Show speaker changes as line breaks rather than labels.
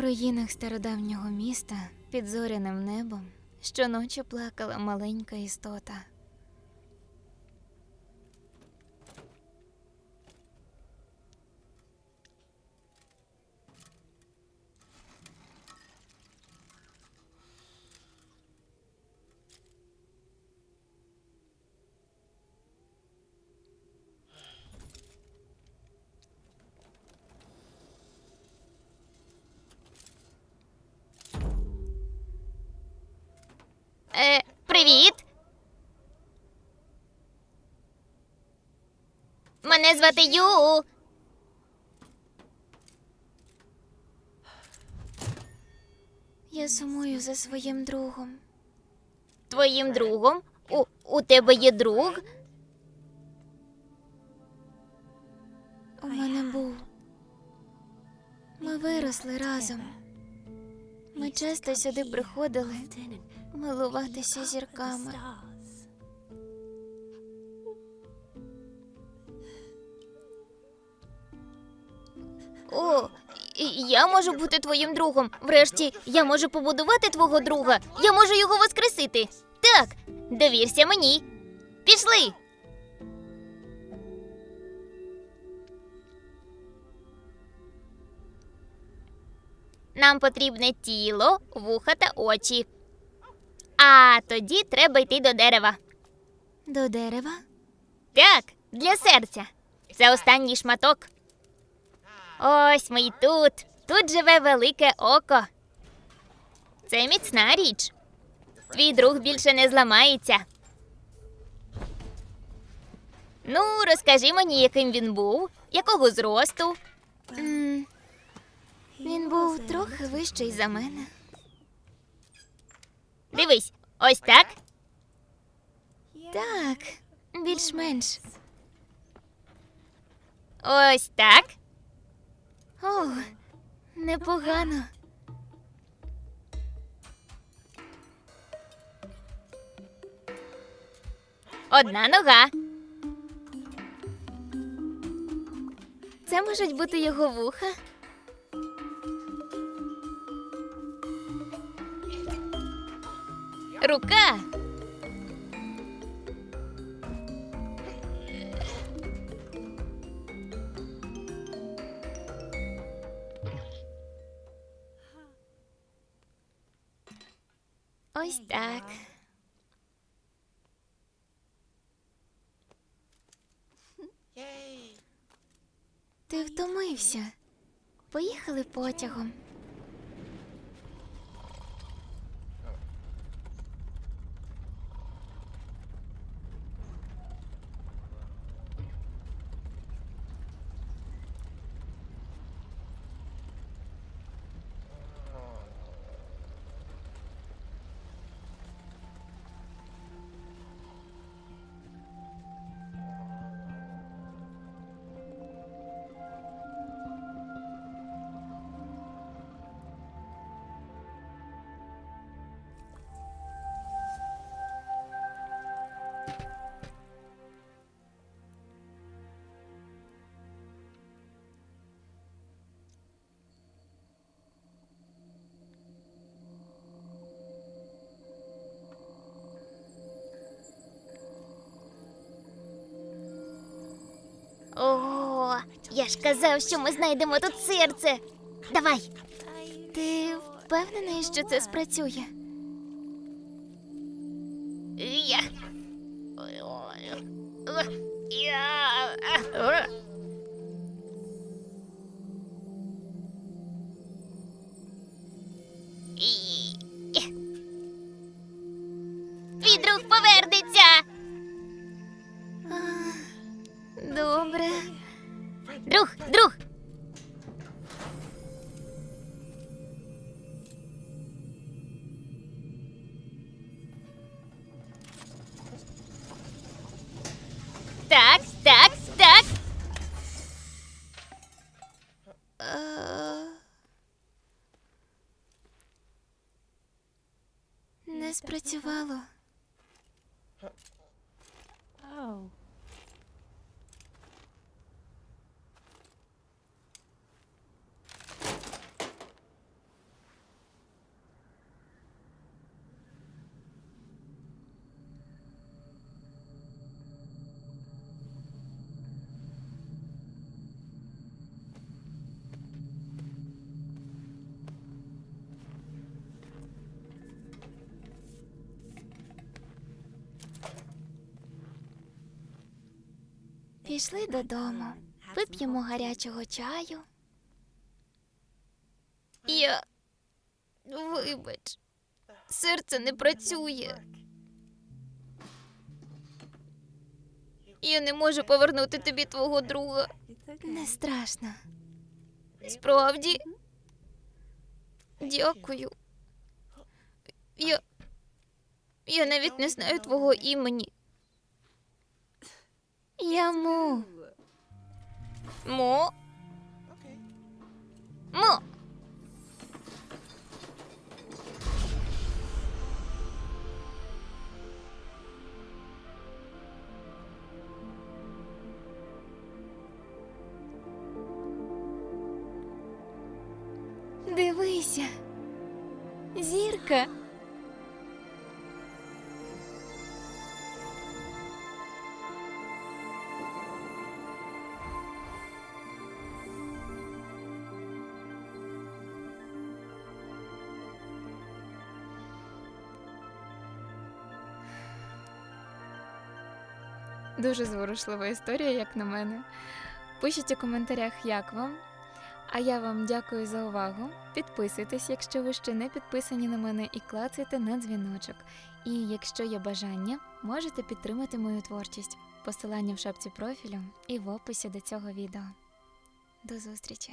У руїнах стародавнього міста під зоряним небом щоночі плакала маленька істота.
Е, привіт. Мене звати Ю.
Я сумую за своїм другом.
Твоїм другом? У, у тебе є друг?
У мене був. Ми виросли разом. Ми часто сюди приходили милуватися зірками.
О, я можу бути твоїм другом. Врешті, я можу побудувати твого друга. Я можу його воскресити. Так, довірся мені. Пішли. Нам потрібне тіло, вуха та очі. А тоді треба йти до дерева.
До дерева?
Так, для серця. Це останній шматок. Ось ми й тут. Тут живе велике око. Це міцна річ. Твій друг більше не зламається. Ну, розкажи мені, яким він був, якого зросту.
М, Він був трохи вищий за мене.
Дивись, ось так.
Так, більш-менш.
Ось так.
О, непогано.
Одна нога.
Це можуть бути його вуха.
Рука.
Ось так. Ти втомився. Поїхали потягом.
Я ж казав, що ми знайдемо тут серце. Давай.
Ти впевнений, що це спрацює?
Я. Я. Друг. Так, так, так.
Е, Не спрацювало.
Пішли додому, вип'ємо гарячого чаю. Я. Вибач, серце не працює. Я не можу повернути тобі твого друга. Не страшно. Справді. Дякую. Я. Я навіть не знаю твого імені. Я Му. Мо? Мо. Дивися. Зірка. Дуже зворушлива історія, як на мене. Пишіть у коментарях, як вам. А я вам дякую за увагу. Підписуйтесь, якщо ви ще не підписані на мене, і клацайте на дзвіночок. І якщо є бажання, можете підтримати мою творчість. Посилання в шапці профілю і в описі до цього відео. До зустрічі!